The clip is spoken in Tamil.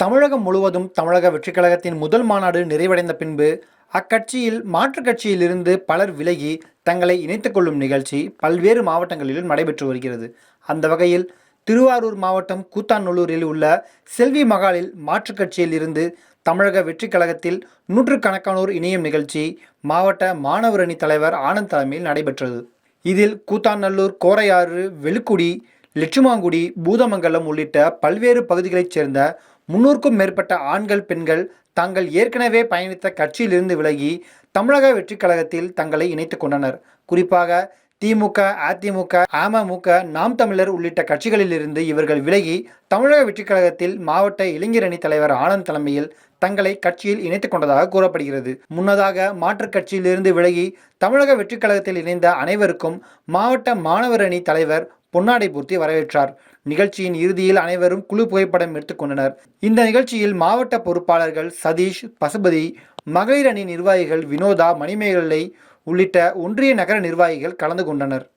தமிழகம் முழுவதும் தமிழக வெற்றிக் கழகத்தின் முதல் மாநாடு நிறைவடைந்த பின்பு அக்கட்சியில் மாற்றுக் கட்சியிலிருந்து பலர் விலகி தங்களை இணைத்துக் கொள்ளும் நிகழ்ச்சி பல்வேறு மாவட்டங்களிலும் நடைபெற்று வருகிறது. அந்த வகையில் திருவாரூர் மாவட்டம் கூத்தாநல்லூரில் உள்ள செல்வி மகாலில் மாற்றுக் கட்சியில் இருந்து தமிழக வெற்றிக் கழகத்தில் நூற்றுக்கணக்கானோர் இணையும் நிகழ்ச்சி மாவட்ட மாணவர் அணி தலைவர் ஆனந்த் தலைமையில் நடைபெற்றது. இதில் கூத்தாநல்லூர் கோரையாறு வெளுக்குடி லட்சுமாங்குடி பூதமங்கலம் உள்ளிட்ட பல்வேறு பகுதிகளைச் சேர்ந்த முன்னூறுக்கும் மேற்பட்ட ஆண்கள் பெண்கள் தாங்கள் ஏற்கனவே பயணித்த கட்சியிலிருந்து விலகி தமிழக வெற்றிக் கழகத்தில் தங்களை இணைத்துக் கொண்டனர். குறிப்பாக திமுக அதிமுக அமமுக நாம் தமிழர் உள்ளிட்ட கட்சிகளிலிருந்து இவர்கள் விலகி தமிழக வெற்றிக் கழகத்தில் மாவட்ட இளைஞர் அணி தலைவர் ஆனந்த் தலைமையில் தங்களை கட்சியில் இணைத்துக் கொண்டதாக கூறப்படுகிறது. முன்னதாக மாற்றுக் கட்சியிலிருந்து விலகி தமிழக வெற்றிக் கழகத்தில் இணைந்த அனைவருக்கும் மாவட்ட மாணவர் அணி தலைவர் பொன்னாடை பூர்த்தி வரவேற்றார். நிகழ்ச்சியின் இறுதியில் அனைவரும் குழு புகைப்படம் எடுத்துக்கொண்டனர் இந்த நிகழ்ச்சியில் மாவட்ட பொறுப்பாளர்கள் சதீஷ் பசுபதி மகளிர் அணி நிர்வாகிகள் வினோதா மணிமேகலை உள்ளிட்ட ஒன்றிய நகர நிர்வாகிகள் கலந்து கொண்டனர்.